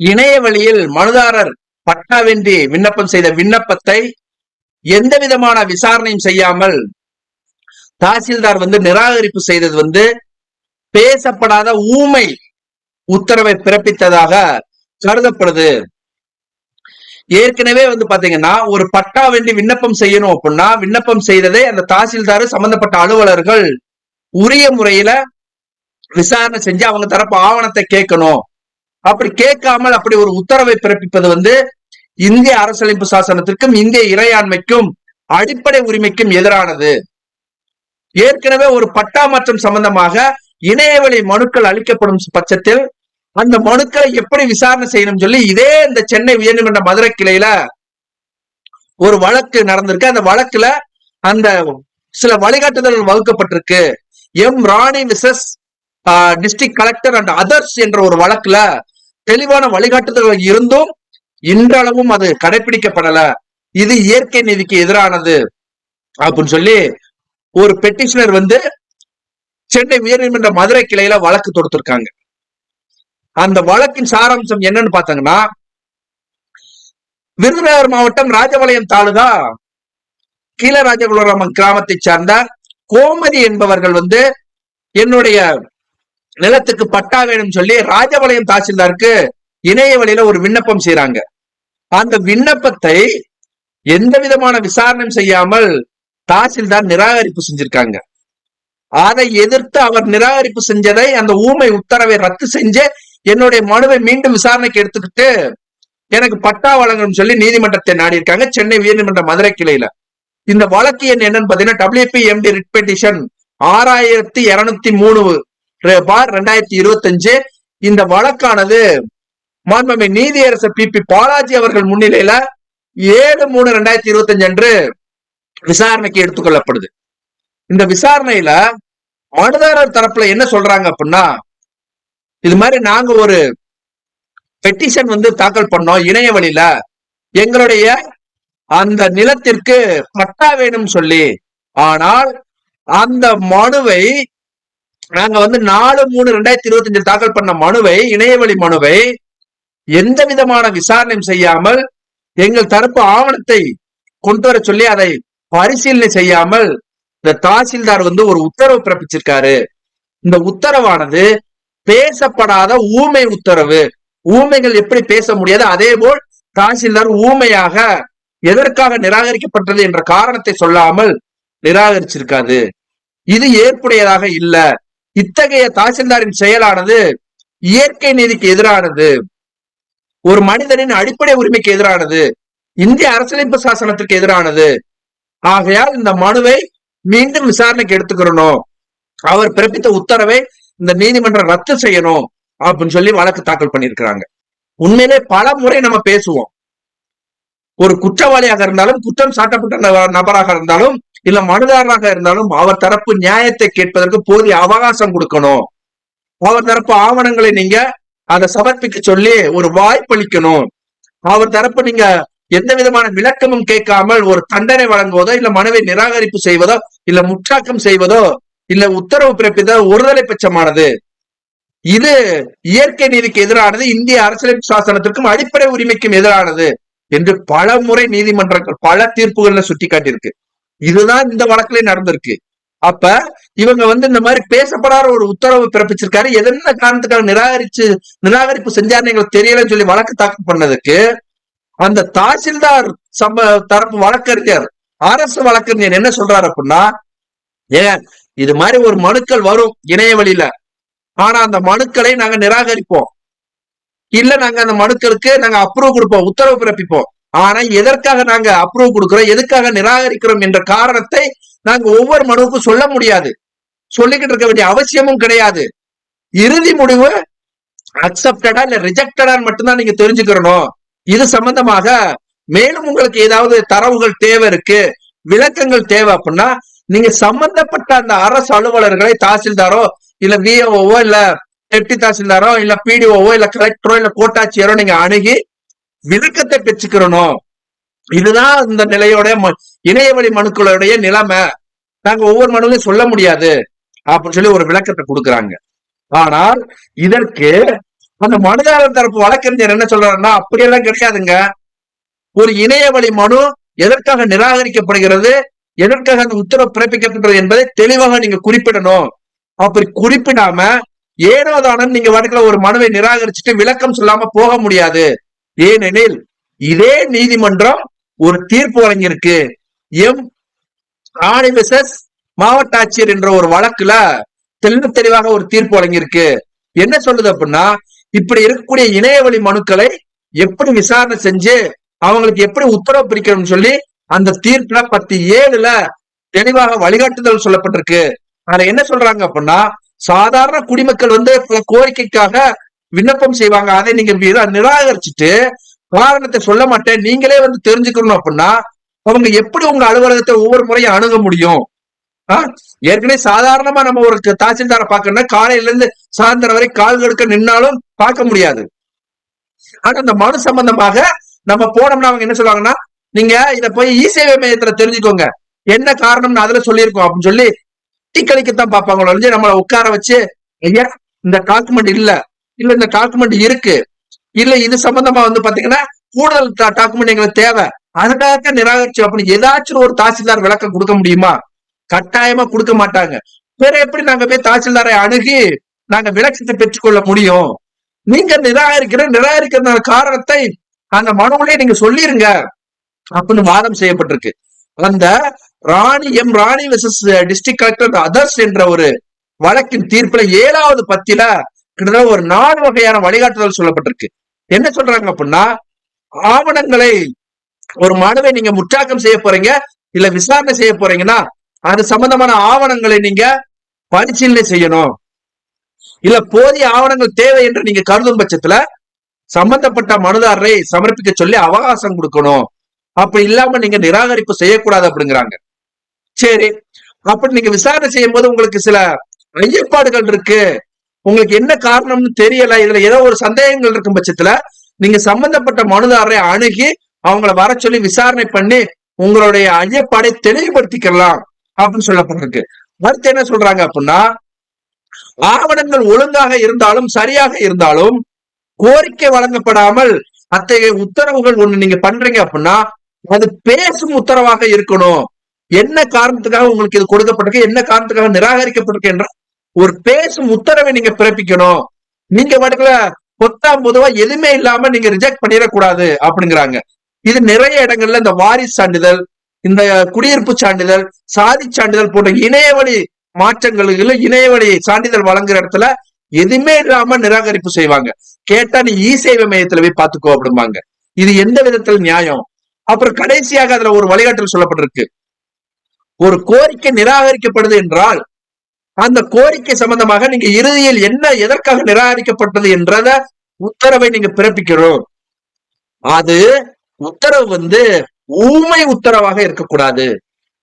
இணைய வழியில் மனுதாரர் பட்டாவின்றி விண்ணப்பம் செய்த விண்ணப்பத்தை எந்த விதமான விசாரணையும் செய்யாமல் தாசில்தார் வந்து நிராகரிப்பு செய்தது வந்து பேசப்படாத ஊமை உத்தரவை பிறப்பித்ததாக கருதப்படுது. ஏற்கனவே வந்து பாத்தீங்கன்னா ஒரு பட்டா வேண்டி விண்ணப்பம் செய்யணும் அப்படின்னா விண்ணப்பம் செய்ததை அந்த தாசில்தார் சம்பந்தப்பட்ட அலுவலர்கள் உரிய முறையில விசாரணை செஞ்சு அவங்க தரப்பு ஆவணத்தை கேட்கணும். அப்படி கேட்காமல் அப்படி ஒரு உத்தரவை பிறப்பிப்பது வந்து இந்திய அரசியலமைப்பு சாசனத்திற்கும் இந்திய இறையாண்மைக்கும் அடிப்படை உரிமைக்கும் எதிரானது. ஏற்கனவே ஒரு பட்டா மாற்றம் சம்பந்தமாக இணையவழி மனுக்கள் அளிக்கப்படும் பட்சத்தில் அந்த மனுக்களை எப்படி விசாரணை செய்யணும் சொல்லி இதே இந்த சென்னை உயர்நீதிமன்ற மதுரை கிளையில ஒரு வழக்கு நடந்திருக்கு. அந்த வழக்குல அந்த சில வழிகாட்டுதல்கள் வகுக்கப்பட்டிருக்கு. M. Rani versus district collector and others என்ற ஒரு வழக்குல தெளிவான வழிகாட்டுதல்கள் இருந்தும் இன்றளவும் அது கடைபிடிக்கப்படல இது இயற்கை நீதிக்கு எதிரானது அப்படின்னு சொல்லி ஒரு பெட்டிஷனர் வந்து சென்னை உயர்நீதிமன்ற மதுரை கிளையில வழக்கு தொடுத்திருக்காங்க. அந்த வழக்கின் சாராம்சம் என்னன்னு பார்த்தாங்கன்னா விருதுநகர் மாவட்டம் ராஜபாளையம் தாலுகா கீழராஜகுலராமன் கிராமத்தை சார்ந்த கோமதி என்பவர்கள் வந்து என்னுடைய நிலத்துக்கு பட்டா வேணும் சொல்லி ராஜபாளையம் தாசில்தாருக்கு இணைய வழியில ஒரு விண்ணப்பம் செய்யறாங்க அந்த விண்ணப்பத்தை எந்த விதமான விசாரணையும் செய்யாமல் தாசில்தார் நிராகரிப்பு செஞ்சிருக்காங்க. அதை எதிர்த்து அவர் நிராகரிப்பு செஞ்சதை அந்த ஊமை உத்தரவை ரத்து செஞ்சு என்னுடைய மனுவை மீண்டும் விசாரணைக்கு எடுத்துக்கிட்டு எனக்கு பட்டா வழங்கணும் சொல்லி நீதிமன்றத்தை நாடி இருக்காங்க சென்னை உயர்நீதிமன்ற மதுரை கிளையில. இந்த வழக்கு எண் என்னன்னு பாத்தீங்கன்னா டபிள்யூபி எம்டி ரிட் பெட்டிஷன் ஆறாயிரத்தி இருநூத்தி மூணு பார் ரெண்டாயிரத்தி இருபத்தி அஞ்சு இந்த வழக்கானது மாண்புமை நீதியரசர் பி பி பாலாஜி அவர்கள் முன்னிலையில ஏழு மூணு ரெண்டாயிரத்தி இருபத்தி அஞ்சு அன்று விசாரணைக்கு எடுத்துக்கொள்ளப்படுது. இந்த விசாரணையில மனுதாரர் தரப்புல என்ன சொல்றாங்க அப்படின்னா இது மாதிரி நாங்க ஒரு பெட்டிஷன் வந்து தாக்கல் பண்ணோம் இணைய வழியில. எங்களுடைய அந்த நிலத்திற்கு பட்டா வேணும் சொல்லி ஆனால் அந்த மனுவை நாங்க வந்து நாலு மூணு ரெண்டாயிரத்தி இருபத்தி அஞ்சு தாக்கல் பண்ண மனுவை இணையவழி மனுவை எந்த விதமான விசாரணையும் செய்யாமல் எங்கள் தரப்பு ஆவணத்தை கொண்டு வர சொல்லி அதை பரிசீலனை செய்யாமல் இந்த தாசில்தார் வந்து ஒரு உத்தரவு பிறப்பிச்சிருக்காரு. இந்த உத்தரவானது பேசப்படாத ஊமை உத்தரவு. ஊமைகள் எப்படி பேச முடியாது? அதே போல் தாசில்தார் ஊமையாக எதற்காக நிராகரிக்கப்பட்டது என்ற காரணத்தை சொல்லாமல் நிராகரிச்சிருக்காது இது ஏற்புடையதாக இல்லை. இத்தகைய தாசில்தாரின் செயலானது இயற்கை நீதிக்கு எதிரானது. ஒரு மனிதனின் அடிப்படை உரிமைக்கு எதிரானது. இந்திய அரசியலமைப்பு சாசனத்திற்கு எதிரானது. ஆகையால் இந்த மனுவை மீண்டும் விசாரணைக்கு எடுத்துக்கிறணும் அவர் பிறப்பித்த உத்தரவை இந்த நீதிமன்றம் ரத்து செய்யணும் அப்படின்னு சொல்லி வழக்கு தாக்கல் பண்ணியிருக்கிறாங்க. உண்மையிலே பல முறை நம்ம பேசுவோம். ஒரு குற்றவாளியாக இருந்தாலும் குற்றம் சாட்டப்பட்ட நபராக இருந்தாலும் இல்ல மனுதாரராக இருந்தாலும் அவர் தரப்பு நியாயத்தை கேட்பதற்கு போதிய அவகாசம் கொடுக்கணும். அவர் தரப்பு ஆவணங்களை நீங்க அதை சமர்ப்பிக்க சொல்லி ஒரு வாய்ப்பளிக்கணும் அவர் தரப்பு நீங்க எந்த விதமான விளக்கமும் கேட்காமல் ஒரு தண்டனை வழங்குவதோ இல்ல மனுவை நிராகரிப்பு செய்வதோ இல்ல முற்றாக்கம் செய்வதோ இல்ல உத்தரவு பிறப்பித்தோ ஒருதலை பட்சமானது. இது இயற்கை நீதிக்கு எதிரானது இந்திய அரசியலமைப்பு சாசனத்திற்கும் அடிப்படை உரிமைக்கும் எதிரானது என்று பல முறை நீதிமன்றங்கள் பல தீர்ப்புகள்ல சுட்டி காட்டியிருக்கு இதுதான் இந்த வழக்குல நடந்திருக்கு. அப்ப இவங்க வந்து இந்த மாதிரி பேசப்படாத ஒரு உத்தரவு பிறப்பிச்சிருக்காரு. எதென்ன காரணத்துக்காக நிராகரிச்சு நிராகரிப்பு செஞ்சாருன்னு எங்களுக்கு தெரியலன்னு சொல்லி வழக்கு தாக்கல் பண்ணதுக்கு அந்த தாசில்தார் சம்ப தரப்பு வழக்கறிஞர் அரசு வழக்கறிஞர் என்ன சொல்றாரு அப்படின்னா ஏன் இது மாதிரி ஒரு மனுக்கள் வரும் இணைய வழியில. ஆனா அந்த மனுக்களை நாங்க நிராகரிப்போம். இல்ல நாங்க அந்த மனுக்களுக்கு நாங்க அப்ரூவ் கொடுப்போம் உத்தரவு பிறப்பிப்போம். ஆனா எதற்காக நாங்க அப்ரூவ் கொடுக்கிறோம் எதுக்காக நிராகரிக்கிறோம் என்ற காரணத்தை நாங்க ஒவ்வொரு மனுவுக்கும் சொல்ல முடியாது. சொல்லிக்கிட்டு இருக்க வேண்டிய அவசியமும் கிடையாது. இறுதி முடிவு அக்செப்டடா இல்ல ரிஜெக்டடான்னு மட்டும்தான் நீங்க தெரிஞ்சுக்கிறணும். இது சம்பந்தமாக மேலும் உங்களுக்கு ஏதாவது தரவுகள் தேவை இருக்கு விளக்கங்கள் தேவை அப்படின்னா நீங்க சம்பந்தப்பட்ட அந்த அரசு அலுவலர்களை தாசில்தாரோ இல்ல விஓஓ இல்ல டெப்டி தாசில்தாரோ இல்ல பிடிஓவோ இல்ல கலெக்டரோ இல்ல கோட்டாட்சியரோ நீங்க அணுகி விளக்கத்தை பெற்றுக்கிறணும் இதுதான் இந்த நிலையோட ம- இணையவழி மனுக்களுடைய நிலைமை. நாங்க ஒவ்வொரு மனுவையும் சொல்ல முடியாது. அப்படின்னு சொல்லி ஒரு விளக்கத்தை கொடுக்குறாங்க. ஆனால் இதற்கு அந்த மனுதாரர் தரப்பு வழக்கறிஞர் என்ன சொல்றாருன்னா அப்படியெல்லாம் கிடையாதுங்க. ஒரு இணைய வழி மனு எதற்காக நிராகரிக்கப்படுகிறது எதற்காக அந்த உத்தரவு பிறப்பிக்கப்படுகிறது என்பதை தெளிவாக நீங்க குறிப்பிடணும். அப்படி குறிப்பிடாம ஏனோதானம் நீங்க வடக்குல ஒரு மனுவை நிராகரிச்சுட்டு விளக்கம் சொல்லாம போக முடியாது. ஏனெனில் இதே நீதிமன்றம் ஒரு தீர்ப்பு வழங்கியிருக்கு. எம். ஆணி மாவட்ட ஆட்சியர் என்ற ஒரு வழக்குல தெளிவு தெளிவாக ஒரு தீர்ப்பு வழங்கியிருக்கு. என்ன சொல்லுது அப்படின்னா இப்படி இருக்கக்கூடிய இணையவழி மனுக்களை எப்படி விசாரணை செஞ்சு அவங்களுக்கு எப்படி உத்தரவு பிரிக்கணும்னு சொல்லி அந்த தீர்ப்புல பத்து ஏழுல தெளிவாக வழிகாட்டுதல் சொல்லப்பட்டிருக்கு. அதுல என்ன சொல்றாங்க அப்படின்னா சாதாரண குடிமக்கள் வந்து கோரிக்கைக்காக விண்ணப்பம் செய்வாங்க. அதை நீங்க நிராகரிச்சுட்டு காரணத்தை சொல்ல மாட்டேன். நீங்களே வந்து தெரிஞ்சுக்கணும் அப்படின்னா அவங்க எப்படி உங்க அலுவலகத்தை ஒவ்வொரு முறையும் அணுக முடியும்? ஆ? ஏற்கனவே சாதாரணமா நம்ம ஒரு தாசில்தாரை பார்க்கணும்னா காலையில இருந்து சாயந்தரம் வரை கால் கடுக்க நின்னாலும் பார்க்க முடியாது. ஆனா இந்த மனு சம்பந்தமாக நம்ம போனோம்னா அவங்க என்ன சொல்லுவாங்கன்னா நீங்க இத போய் இ சேவை மையத்துல தெரிஞ்சுக்கோங்க. என்ன காரணம்னு அதுல சொல்லியிருக்கோம். அப்படின்னு சொல்லி டிக்கடிக்கத்தான் பார்ப்பாங்களோ நம்மளை உட்கார வச்சு ஐயா இந்த டாக்குமெண்ட் இல்ல. இல்ல இந்த டாக்குமெண்ட் இருக்கு. இல்ல இது சம்பந்தமா வந்து பாத்தீங்கன்னா கூடுதல் டாக்குமெண்ட் எங்களுக்கு தேவை. அதுக்காக நிராகரிச்சு அப்படின்னு ஏதாச்சும் ஒரு தாசில்தார் விளக்கம் கொடுக்க முடியுமா? கட்டாயமா கொடுக்க மாட்டாங்க. வேற எப்படி நாங்க போய் தாசில்தாரை அணுகி நாங்க விளக்கத்தை பெற்றுக்கொள்ள முடியும்? நீங்க நிராகரிக்கிற நிராகரிக்கிறதான காரணத்தை அந்த மனுவிலே நீங்க சொல்லிருங்க அப்படின்னு வாதம் செய்யப்பட்டிருக்கு. அந்த Rani M Rani versus district collector others என்ற ஒரு வழக்கின் தீர்ப்புல ஏழாவது பத்தில கிட்டத்தட்ட ஒரு நாலு வகையான வழிகாட்டுதல் சொல்லப்பட்டிருக்கு. என்ன சொல்றாங்க அப்படின்னா ஆவணங்களை ஒரு மனுவை நீங்க முற்றாக்கம் செய்ய போறீங்க இல்ல விசாரணை செய்ய போறீங்கன்னா அது சம்பந்தமான ஆவணங்களை நீங்க பரிசீலனை செய்யணும். இல்ல போதிய ஆவணங்கள் தேவை என்று நீங்க கருதும் பட்சத்துல சம்பந்தப்பட்ட மனுதாரரை சமர்ப்பிக்க சொல்லி அவகாசம் கொடுக்கணும். அப்படி இல்லாம நீங்க நிராகரிப்பு செய்யக்கூடாது அப்படிங்கிறாங்க சரி அப்படி நீங்க விசாரணை செய்யும் போது உங்களுக்கு சில ஐயப்பாடுகள் இருக்கு. உங்களுக்கு என்ன காரணம்னு தெரியல. இதுல ஏதோ ஒரு சந்தேகங்கள் இருக்கும் பட்சத்துல நீங்க சம்பந்தப்பட்ட மனுதாரரை அணுகி அவங்கள வர சொல்லி விசாரணை பண்ணி உங்களுடைய ஐயப்பாடை தெளிவுபடுத்திக்கலாம் அப்படின்னு சொல்லப்பட்டிருக்கு. அடுத்து என்ன சொல்றாங்க அப்படின்னா ஆவணங்கள் ஒழுங்காக இருந்தாலும் சரியாக இருந்தாலும் கோரிக்கை வழங்கப்படாமல் அத்தகைய உத்தரவுகள் ஒண்ணு நீங்க பண்றீங்க அப்படின்னா அது பேசும் உத்தரவாக இருக்கணும். என்ன காரணத்துக்காக உங்களுக்கு இது கொடுக்கப்பட்டிருக்கு? என்ன காரணத்துக்காக நிராகரிக்கப்பட்டிருக்கு என்ற ஒரு பேசும் உத்தரவை நீங்க பிறப்பிக்கணும். நீங்க பாட்டுக்குள்ள பொத்தாம் பொதுவா எதுவுமே இல்லாம நீங்க ரிஜெக்ட் பண்ணிடக்கூடாது அப்படிங்கிறாங்க. இது நிறைய இடங்கள்ல இந்த வாரிசு சான்றிதழ் இந்த குடியிருப்பு சான்றிதழ் சாதி சான்றிதழ் போன்ற இணையவழி மாற்றங்களுக்கு இணையவழி சான்றிதழ் வழங்குற இடத்துல எதுவுமே இல்லாம நிராகரிப்பு செய்வாங்க. கேட்டா நீ இ சேவை மையத்துல போய் பாத்துக்கோ அப்படிம்பாங்க. இது எந்த விதத்துல நியாயம்? அப்புறம் கடைசியாக அதுல ஒரு வழிகாட்டல் சொல்லப்பட்டிருக்கு. ஒரு கோரிக்கை நிராகரிக்கப்படுது என்றால் அந்த கோரிக்கை சம்பந்தமாக நீங்க இறுதியில் என்ன எதற்காக நிராகரிக்கப்பட்டது என்றத உத்தரவை நீங்க பிறப்பிக்கிறோம் அது உத்தரவு வந்து ஊமை உத்தரவாக இருக்கக்கூடாது.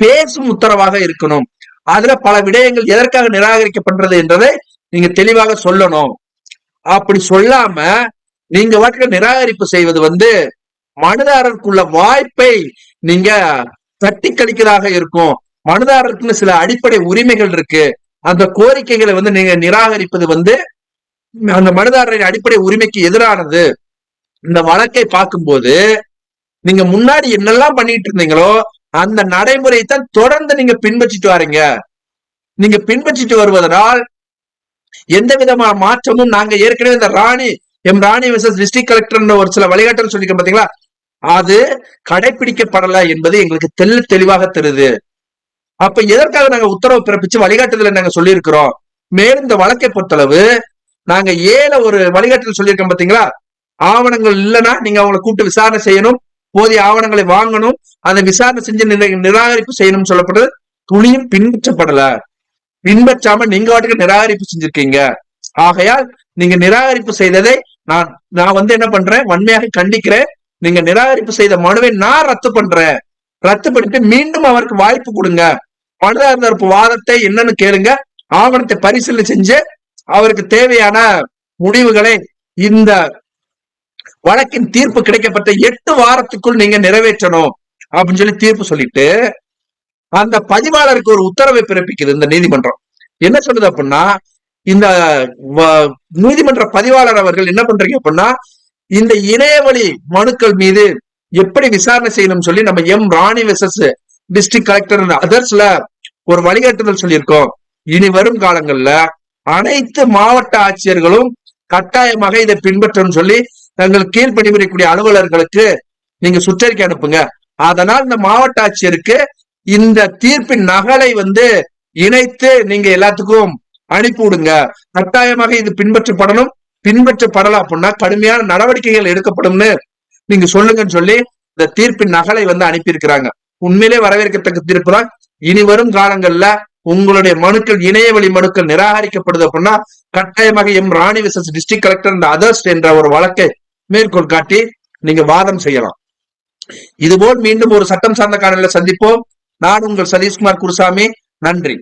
பேசும் உத்தரவாக இருக்கணும். அதுல பல விடயங்கள் எதற்காக நிராகரிக்கப்படுறது என்றதை நீங்க தெளிவாக சொல்லணும். அப்படி சொல்லாம நீங்க வாட்டுல நிராகரிப்பு செய்வது வந்து மனுதாரருக்குள்ள வாய்ப்பை நீங்க தட்டி கழிக்கிறதாக இருக்கும். மனுதாரருக்குன்னு சில அடிப்படை உரிமைகள் இருக்கு. அந்த கோரிக்கைகளை வந்து நீங்க நிராகரிப்பது வந்து அந்த மனிதாரரின் அடிப்படை உரிமைக்கு எதிரானது. இந்த வழக்கை பார்க்கும்போது நீங்க முன்னாடி என்னெல்லாம் பண்ணிட்டு இருந்தீங்களோ அந்த நடைமுறையை தான் தொடர்ந்து நீங்க பின்பற்றிட்டு வரீங்க. நீங்க பின்பற்றிட்டு வருவதனால் எந்த விதமான மாற்றமும் நாங்க ஏற்கனவே இந்த Rani M Rani versus district கலெக்டர்னு ஒரு சில வழிகாட்டல் சொல்லிக்க பாத்தீங்களா? அது கடைபிடிக்கப்படல என்பது எங்களுக்கு தெல்ல தெளிவாக தெரியுது. அப்ப எதற்காக நாங்க உத்தரவு பிறப்பிச்சு வழிகாட்டுதல நாங்க சொல்லியிருக்கிறோம்? மேலும் இந்த வழக்கை பொறுத்தளவு நாங்க ஏல ஒரு வழிகாட்டுதல் சொல்லியிருக்கோம் பாத்தீங்களா? ஆவணங்கள் இல்லைன்னா நீங்க அவங்களை கூப்பிட்டு விசாரணை செய்யணும். போதிய ஆவணங்களை வாங்கணும். அந்த விசாரணை செஞ்சு நிராகரிப்பு செய்யணும்னு சொல்லப்படுறது துணியும் பின்பற்றப்படல. பின்பற்றாம நீங்க வாட்டுக்கு நிராகரிப்பு செஞ்சிருக்கீங்க. ஆகையால் நீங்க நிராகரிப்பு செய்ததை நான் நான் வந்து என்ன பண்றேன்? வன்மையாக கண்டிக்கிறேன். நீங்க நிராகரிப்பு செய்த மனுவை நான் ரத்து பண்றேன். ரத்து பண்ணிட்டு மீண்டும் அவருக்கு வாய்ப்பு கொடுங்க. மனதார் தரப்பு வாதத்தை என்னன்னு கேளுங்க. ஆவணத்தை பரிசீலனை செஞ்சு அவருக்கு தேவையான முடிவுகளை இந்த வழக்கின் தீர்ப்பு கிடைக்கப்பட்ட எட்டு வாரத்துக்குள் நீங்க நிறைவேற்றணும் அப்படின்னு சொல்லி தீர்ப்பு சொல்லிட்டு அந்த பதிவாளருக்கு ஒரு உத்தரவை பிறப்பிக்குது இந்த நீதிமன்றம். என்ன சொல்லுது அப்படின்னா இந்த வ- நீதிமன்ற பதிவாளர் அவர்கள் என்ன பண்றீங்க அப்படின்னா இந்த இணையவழி மனுக்கள் மீது எப்படி விசாரணை செய்யணும்னு சொல்லி நம்ம M Rani versus district collector அதர்ஸ்ல ஒரு வழிகாட்டுதல் சொல்லியிருக்கோம். இனி வரும் காலங்கள்ல அனைத்து மாவட்ட ஆட்சியர்களும் கட்டாயமாக இதை பின்பற்றணும்னு சொல்லி தங்கள் கீழ் பணிபுரியக்கூடிய அலுவலர்களுக்கு நீங்க சுற்றறிக்கை அனுப்புங்க. அதனால் இந்த மாவட்ட ஆட்சியருக்கு இந்த தீர்ப்பின் நகலை வந்து இணைத்து நீங்க எல்லாத்துக்கும் அனுப்பி விடுங்க. கட்டாயமாக இது பின்பற்றப்படணும். பின்பற்றப்படலாம் அப்படின்னா கடுமையான நடவடிக்கைகள் எடுக்கப்படும்னு நீங்க சொல்லுங்கன்னு சொல்லி இந்த தீர்ப்பின் நகலை வந்து அனுப்பியிருக்கிறாங்க. உண்மையிலே வரவேற்கத்தக்க தீர்ப்பு தான் இனி வரும் காலங்கள்ல உங்களுடைய மனுக்கள் இணையவழி மனுக்கள் நிராகரிக்கப்படுது அப்படின்னா கட்டாயமாக M Rani versus district collector and others என்ற ஒரு வழக்கை மேற்கோள் காட்டி நீங்க வாதம் செய்யலாம். இதுபோல் மீண்டும் ஒரு சட்டம் சார்ந்த காணொலியில் சந்திப்போம். நான் உங்கள் சதீஷ்குமார் குருசாமி. நன்றி.